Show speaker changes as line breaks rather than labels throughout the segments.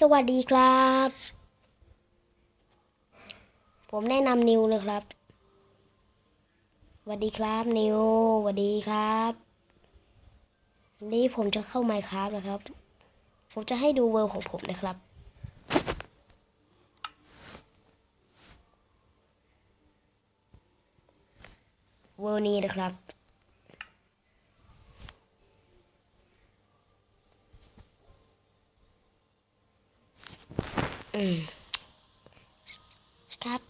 สวัสดีครับ ผมแนะนำนิวเลยครับสวัสดีครับนิวสวัสดีครับวันนี้ผมจะเข้าไมค์ครับนะครับ ผมจะให้ดูเวอร์ของผมนะครับเวอร์นี้นะครับ อืมครับ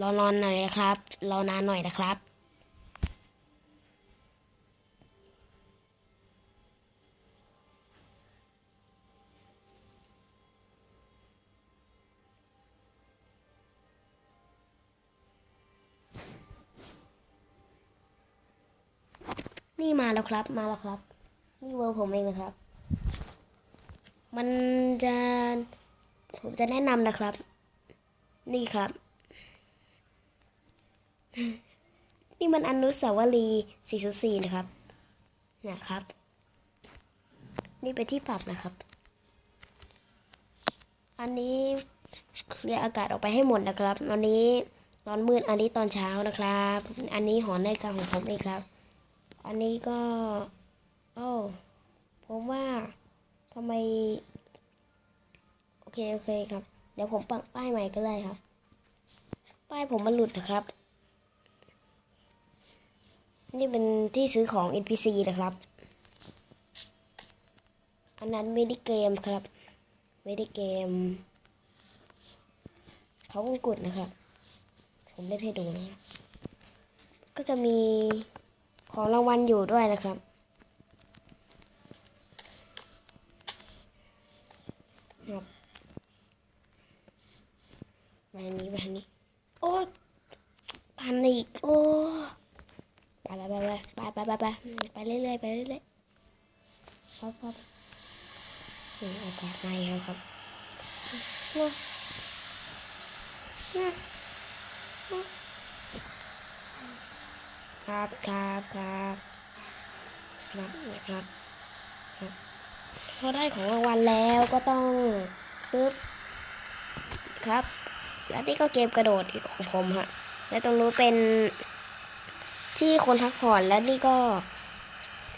รอนอนหน่อยนะครับ รอนานหน่อยนะครับ นี่มาแล้วครับ มาแล้วครับ นี่เวอร์ผมเองนะครับ มันจะผมจะแนะนำนะครับ นี่ครับ นี่มันอนุสาวรีย์404นะครับ นะครับ นี่เป็นที่ปรับนะครับ อันนี้เคลียร์อากาศออกไปให้หมดนะครับ อันนี้ตอนมืด อันนี้ตอนเช้านะครับ อันนี้หอนาฬิกาของผมเองครับ อันนี้ก็โอ้ผมว่าทำไม โอเค โอเคครับ เดี๋ยวผมปักป้ายใหม่ก็ได้ครับ ป้ายผมมันหลุดนะครับ นี่เป็นที่ซื้อของ NPC นะครับ อันนั้นไม่ได้เกมครับ ไม่ได้เกม เขาวงกุดนะครับ ผมเล่นให้ดูนะ ก็จะมี ของรางวัลอยู่ด้วยนะครับครับไปทางนี้ไปทางนี้ โอ้พันอีก โอ้ไปไปไปไปไปไปไปไปเรื่อยๆไปเรื่อยๆครับครับนี่อากาศในครับครับนะนะ ครับครับครับครับนะครับครับพอได้ของรางวัลแล้วก็ต้องปึ๊บครับแล้วนี่ก็เกมกระโดดของผมฮะและตรงนู้นเป็นที่คนพักผ่อนและนี่ก็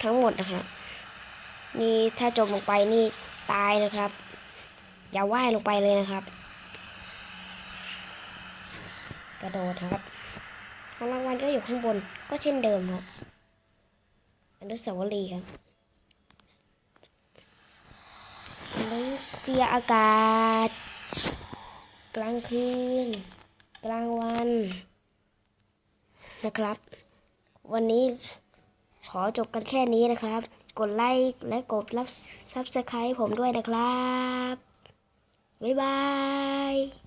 ทั้งหมดนะครับนี่ถ้าจมลงไปนี่ตายนะครับ อย่าว่ายลงไปเลยนะครับ กระโดดครับ ของรางวัลก็อยู่ข้างบนก็เช่นเดิมครับอนุสาวรีย์ครับอันนี้เคลียอากาศ กลางคืน กลางวันนะครับ วันนี้ขอจบกันแค่นี้นะครับ กดไลค์และกดรับซับสไครต์ผมด้วยนะครับ บ๊ายบาย